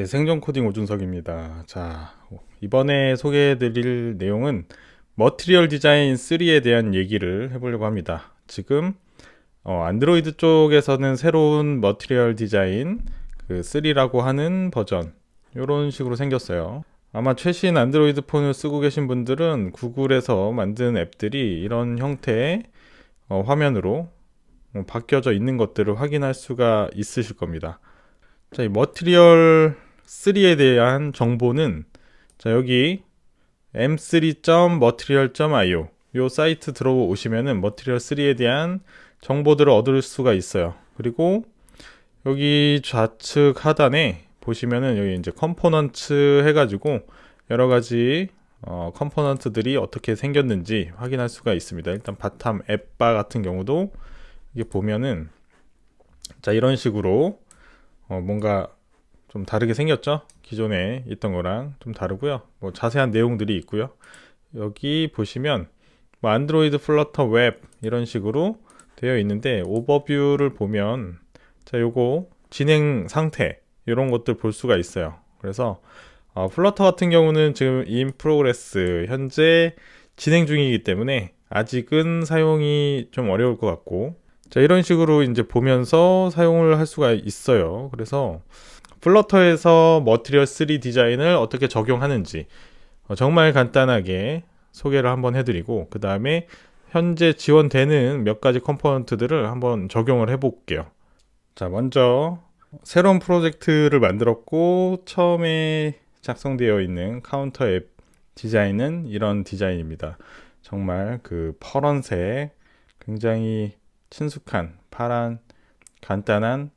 네, 생존 코딩 오준석입니다. 자, 이번에 소개해 드릴 내용은 머티리얼 디자인 3에 대한 얘기를 해보려고 합니다. 지금 어, 안드로이드 쪽에서는 새로운 머티리얼 디자인 그 3라고 하는 버전 이런 식으로 생겼어요. 아마 최신 안드로이드 폰을 쓰고 계신 분들은 구글에서 만든 앱들이 이런 형태의 어, 화면으로 어, 바뀌어져 있는 것들을 확인할 수가 있으실 겁니다. 자, 이 머티리얼 3에 대한 정보는 자, 여기 m3.material.io 요 사이트 들어오시면은 머티리얼 3에 대한 정보들을 얻을 수가 있어요. 그리고 여기 좌측 하단에 보시면은 여기 이제 컴포넌트 해가지고 여러 가지 어, 컴포넌트들이 어떻게 생겼는지 확인할 수가 있습니다. 일단 바텀 앱바 같은 경우도 이게 보면은 자 이런 식으로 어, 뭔가 좀 다르게 생겼죠? 기존에 있던 거랑 좀 다르고요. 뭐 자세한 내용들이 있고요. 여기 보시면 뭐 안드로이드 플러터 웹 이런 식으로 되어 있는데 오버뷰를 보면 자 요거 진행 상태 이런 것들 볼 수가 있어요. 그래서 어, 플러터 같은 경우는 지금 인 프로그레스 현재 진행 중이기 때문에 아직은 사용이 좀 어려울 것 같고 자 이런 식으로 이제 보면서 사용을 할 수가 있어요. 그래서 플러터에서 머티리얼 3 디자인을 어떻게 적용하는지 어, 정말 간단하게 소개를 한번 해드리고 그 다음에 현재 지원되는 몇 가지 컴포넌트들을 한번 적용을 해볼게요. 자 먼저 새로운 프로젝트를 만들었고 처음에 작성되어 있는 카운터 앱 디자인은 이런 디자인입니다. 정말 그 파란색 굉장히 친숙한 파란 간단한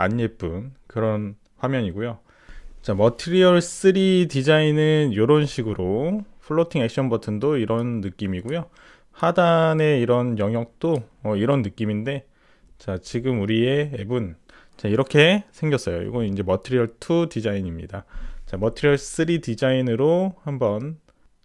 안 예쁜 그런 화면이고요. 자, 머티리얼 3 디자인은 이런 식으로 플로팅 액션 버튼도 이런 느낌이고요. 하단에 이런 영역도 어, 이런 느낌인데 자, 지금 우리의 앱은 자, 이렇게 생겼어요. 이건 이제 머티리얼 2 디자인입니다. 자, 머티리얼 3 디자인으로 한번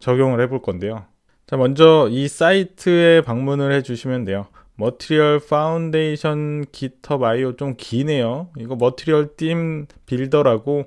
적용을 해볼 건데요. 자, 먼저 이 사이트에 방문을 해 주시면 돼요. 머티리얼 파운데이션 기터 바이오 좀 기네요. 이거 머티리얼 팀 빌더라고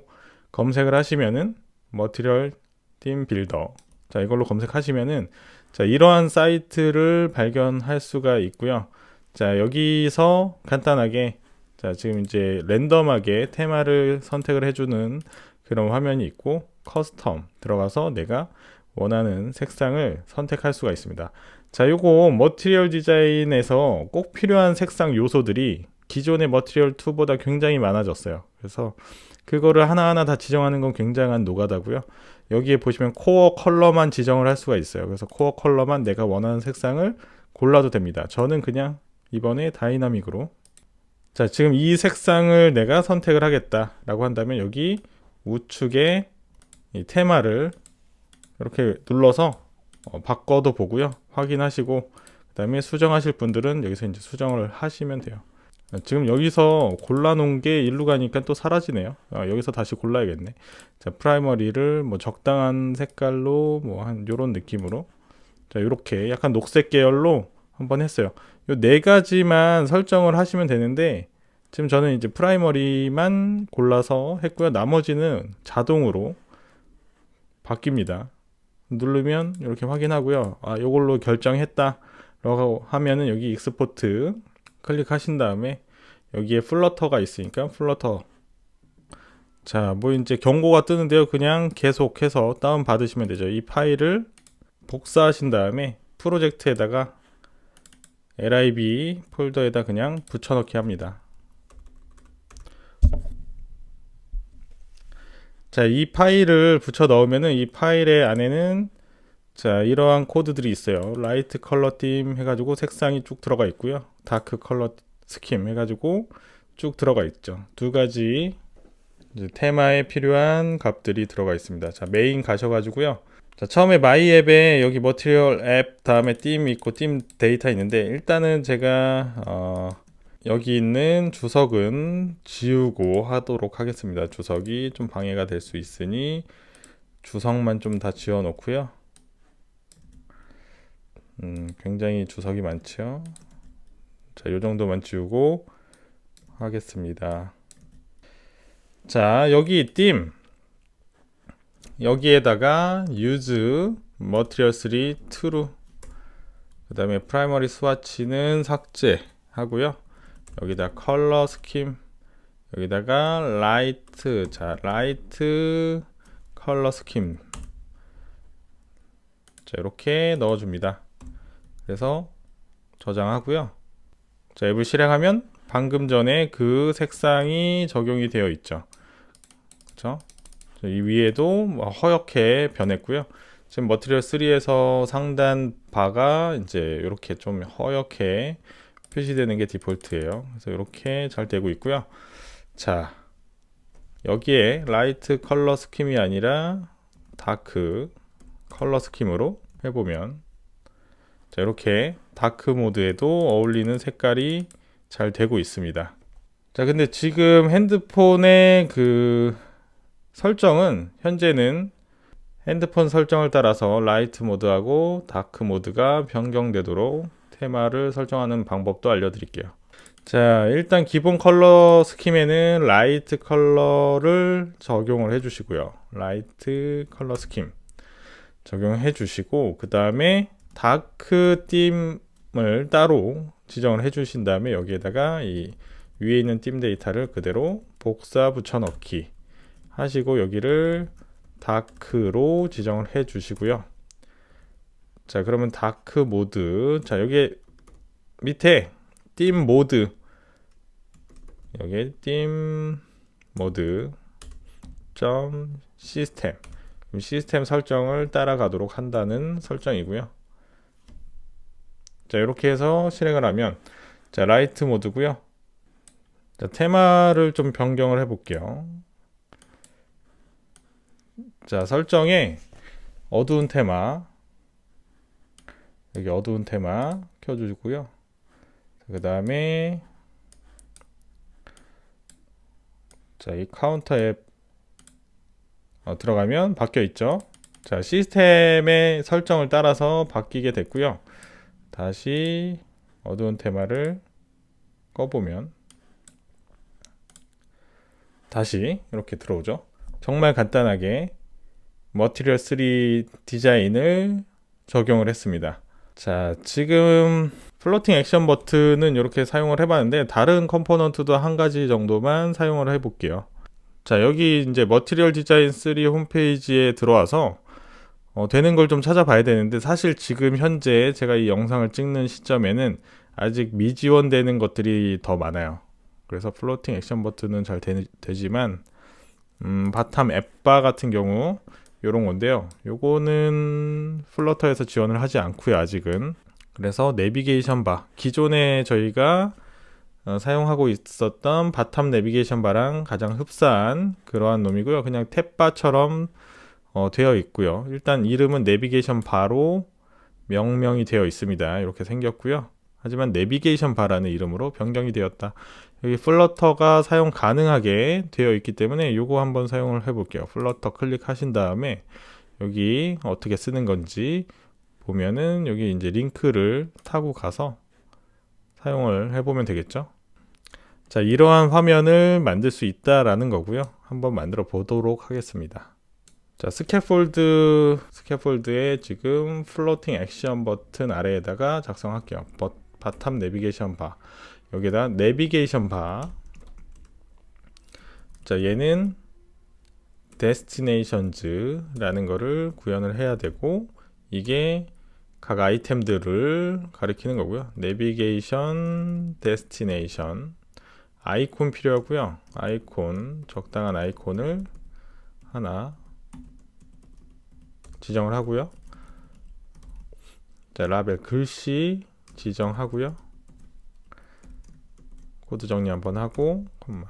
검색을 하시면은 머티리얼 팀 빌더. 자, 이걸로 검색하시면은 자, 이러한 사이트를 발견할 수가 있고요. 자, 여기서 간단하게 자, 지금 이제 랜덤하게 테마를 선택을 해 주는 그런 화면이 있고 커스텀 들어가서 내가 원하는 색상을 선택할 수가 있습니다. 자, 요거 머티리얼 디자인에서 꼭 필요한 색상 요소들이 기존의 머티리얼 2보다 굉장히 많아졌어요. 그래서 그거를 하나하나 다 지정하는 건 굉장한 노가다고요. 여기에 보시면 코어 컬러만 지정을 할 수가 있어요. 그래서 코어 컬러만 내가 원하는 색상을 골라도 됩니다. 저는 그냥 이번에 다이나믹으로 자, 지금 이 색상을 내가 선택을 하겠다라고 한다면 여기 우측에 이 테마를 이렇게 눌러서 어, 바꿔도 보고요. 확인하시고 그 다음에 수정하실 분들은 여기서 이제 수정을 하시면 돼요. 어, 지금 여기서 골라놓은 게 일로 가니까 또 사라지네요. 아, 여기서 다시 골라야겠네. 자, 프라이머리를 뭐 적당한 색깔로 뭐 한 요런 느낌으로 자, 요렇게 약간 녹색 계열로 한번 했어요. 요 네 가지만 설정을 하시면 되는데 지금 저는 이제 프라이머리만 골라서 했고요. 나머지는 자동으로 바뀝니다. 누르면 이렇게 확인하고요. 아, 요걸로 결정했다 라고 하면은 여기 익스포트 클릭하신 다음에 여기에 플러터가 있으니까 플러터 자, 뭐 이제 경고가 뜨는데요. 그냥 계속해서 다운 받으시면 되죠. 이 파일을 복사하신 다음에 프로젝트에다가 lib 폴더에다 그냥 붙여넣기 합니다. 자, 이 파일을 붙여 넣으면은 이 파일의 안에는 자, 이러한 코드들이 있어요. 라이트 컬러 팀 해가지고 색상이 쭉 들어가 있고요. 다크 컬러 스킴 해가지고 쭉 들어가 있죠. 두 가지 테마에 필요한 값들이 들어가 있습니다. 자, 메인 가셔가지고요. 자, 처음에 마이 앱에 여기 머티리얼 앱 다음에 팀 있고 팀 데이터 있는데 일단은 제가 어, 여기 있는 주석은 지우고 하도록 하겠습니다. 주석이 좀 방해가 될 수 있으니 주석만 좀 다 지워 놓고요. 음, 굉장히 주석이 많죠. 자, 요 정도만 지우고 하겠습니다. 자, 여기 띠 여기에다가 use material 3 true 그 다음에 primary swatch는 삭제 하고요. 여기다 컬러 스킴 여기다가 라이트 자 라이트 컬러 스킴 자 이렇게 넣어줍니다. 그래서 저장하고요. 자 앱을 실행하면 방금 전에 그 색상이 적용이 되어 있죠. 그렇죠? 이 위에도 뭐 허옇게 변했고요. 지금 머티리얼 3에서 상단 바가 이제 이렇게 좀 허옇게 표시되는 게 디폴트예요. 그래서 이렇게 잘 되고 있고요. 자, 여기에 라이트 컬러 스킴이 아니라 다크 컬러 스킴으로 해보면 자, 이렇게 다크 모드에도 어울리는 색깔이 잘 되고 있습니다. 자, 근데 지금 핸드폰의 그 설정은 현재는 핸드폰 설정을 따라서 라이트 모드하고 다크 모드가 변경되도록 테마를 설정하는 방법도 알려드릴게요. 자, 일단 기본 컬러 스킴에는 라이트 컬러를 적용을 해주시고요. 라이트 컬러 스킴 적용해 주시고 그 다음에 다크 띠을 따로 지정을 해 주신 다음에 여기에다가 이 위에 있는 띠 데이터를 그대로 복사 붙여넣기 하시고 여기를 다크로 지정을 해 주시고요. 자, 그러면 다크 모드. 자, 여기 밑에 띠 모드. 여기 띠 모드 점 시스템. 시스템 설정을 따라가도록 한다는 설정이고요. 자, 이렇게 해서 실행을 하면 자, 라이트 모드고요. 자, 테마를 좀 변경을 해 볼게요. 자, 설정에 어두운 테마 여기 어두운 테마 켜주고요. 그 다음에 자, 이 카운터 앱 어, 들어가면 바뀌어 있죠. 자, 시스템의 설정을 따라서 바뀌게 됐고요. 다시 어두운 테마를 꺼보면 다시 이렇게 들어오죠. 정말 간단하게 머티리얼 3 디자인을 적용을 했습니다. 자, 지금 플로팅 액션 버튼은 이렇게 사용을 해봤는데 다른 컴포넌트도 한 가지 정도만 사용을 해볼게요. 자, 여기 이제 머티리얼 디자인 3 홈페이지에 들어와서 어, 되는 걸 좀 찾아봐야 되는데 사실 지금 현재 제가 이 영상을 찍는 시점에는 아직 미지원되는 것들이 더 많아요. 그래서 플로팅 액션 버튼은 잘 되, 지만 음, 바텀 앱바 같은 경우 요런 건데요. 요거는 플러터에서 지원을 하지 않고요, 아직은. 그래서 내비게이션 바 기존에 저희가 어, 사용하고 있었던 바텀 내비게이션 바랑 가장 흡사한 그러한 놈이고요. 그냥 탭바처럼 어, 되어 있고요. 일단 이름은 내비게이션 바로 명명이 되어 있습니다. 이렇게 생겼고요. 하지만 내비게이션 바라는 이름으로 변경이 되었다. 여기 플러터가 사용 가능하게 되어 있기 때문에 요거 한번 사용을 해볼게요. 플러터 클릭하신 다음에 여기 어떻게 쓰는 건지 보면은 여기 이제 링크를 타고 가서 사용을 해보면 되겠죠. 자, 이러한 화면을 만들 수 있다라는 거고요. 한번 만들어 보도록 하겠습니다. 자, 스캐폴드, 스캐폴드에 지금 플로팅 액션 버튼 아래에다가 작성할게요. 버, 바텀 내비게이션 바. 여기다 내비게이션 바. 자, 얘는 destinations라는 거를 구현을 해야 되고 이게 각 아이템들을 가리키는 거고요. 내비게이션 데스티네이션 아이콘 필요하고요. 아이콘 적당한 아이콘을 하나 지정을 하고요. 자, 라벨 글씨 지정하고요. 코드 정리 한번 하고 콤마.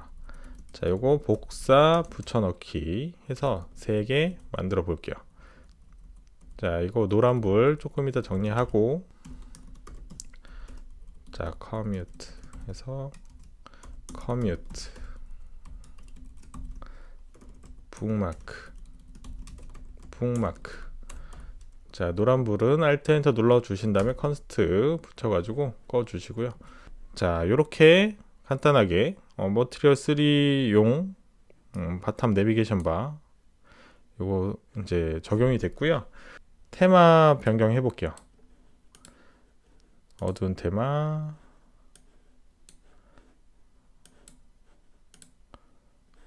자, 요거 복사 붙여넣기 해서 3개 만들어 볼게요. 자 이거 노란불 조금 이따 정리하고 자 커뮤트 해서 커뮤트 북마크 북마크 자 노란불은 알트 엔터 눌러 주신 다음에 컨스트 붙여 가지고 꺼 주시고요 자 이렇게 간단하게 어, 머티리얼 3용 음, 바텀 내비게이션 바 요거 이제 적용이 됐고요. 테마 변경해 볼게요. 어두운 테마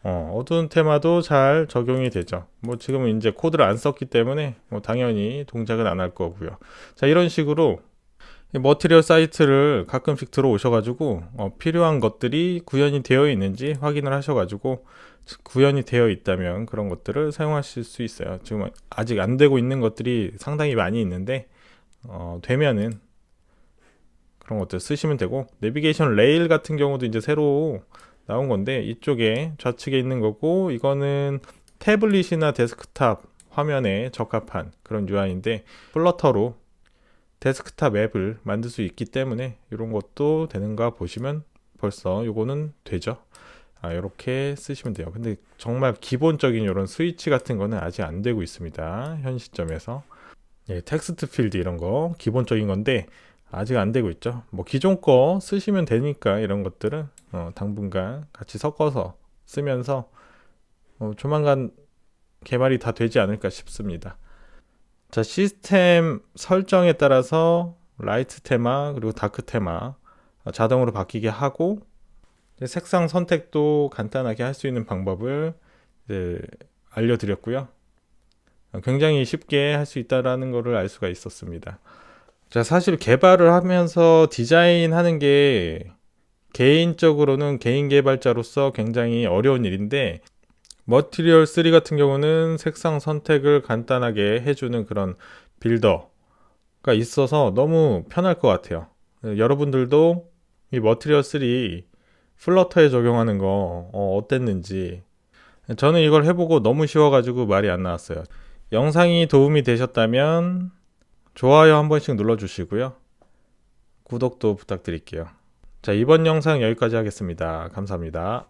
어, 어두운 테마도 잘 적용이 되죠. 뭐 지금은 이제 코드를 안 썼기 때문에 뭐 당연히 동작은 안 할 거고요. 자, 이런 식으로 이 머티리얼 사이트를 가끔씩 들어오셔가지고 어, 필요한 것들이 구현이 되어 있는지 확인을 하셔가지고 구현이 되어 있다면 그런 것들을 사용하실 수 있어요. 지금 아직 안 되고 있는 것들이 상당히 많이 있는데 어, 되면은 그런 것들 쓰시면 되고 내비게이션 레일 같은 경우도 이제 새로 나온 건데 이쪽에 좌측에 있는 거고 이거는 태블릿이나 데스크탑 화면에 적합한 그런 UI인데 플러터로 데스크탑 앱을 만들 수 있기 때문에 이런 것도 되는가 보시면 벌써 요거는 되죠. 아, 이렇게 쓰시면 돼요. 근데 정말 기본적인 이런 스위치 같은 거는 아직 안 되고 있습니다. 현 시점에서. 예, 텍스트 필드 이런 거 기본적인 건데 아직 안 되고 있죠. 뭐 기존 거 쓰시면 되니까 이런 것들은 어, 당분간 같이 섞어서 쓰면서 어, 조만간 개발이 다 되지 않을까 싶습니다. 자, 시스템 설정에 따라서 라이트 테마 그리고 다크 테마 어, 자동으로 바뀌게 하고 색상 선택도 간단하게 할 수 있는 방법을 알려드렸고요. 어, 굉장히 쉽게 할 수 있다라는 것을 알 수가 있었습니다. 자, 사실 개발을 하면서 디자인하는 게 개인적으로는 개인 개발자로서 굉장히 어려운 일인데 머티리얼 3 같은 경우는 색상 선택을 간단하게 해주는 그런 빌더가 있어서 너무 편할 것 같아요. 여러분들도 이 머티리얼 3 플러터에 적용하는 거 어, 어땠는지 저는 이걸 해보고 너무 쉬워가지고 말이 안 나왔어요. 영상이 도움이 되셨다면 좋아요 한 번씩 눌러주시고요. 구독도 부탁드릴게요. 자, 이번 영상 여기까지 하겠습니다. 감사합니다.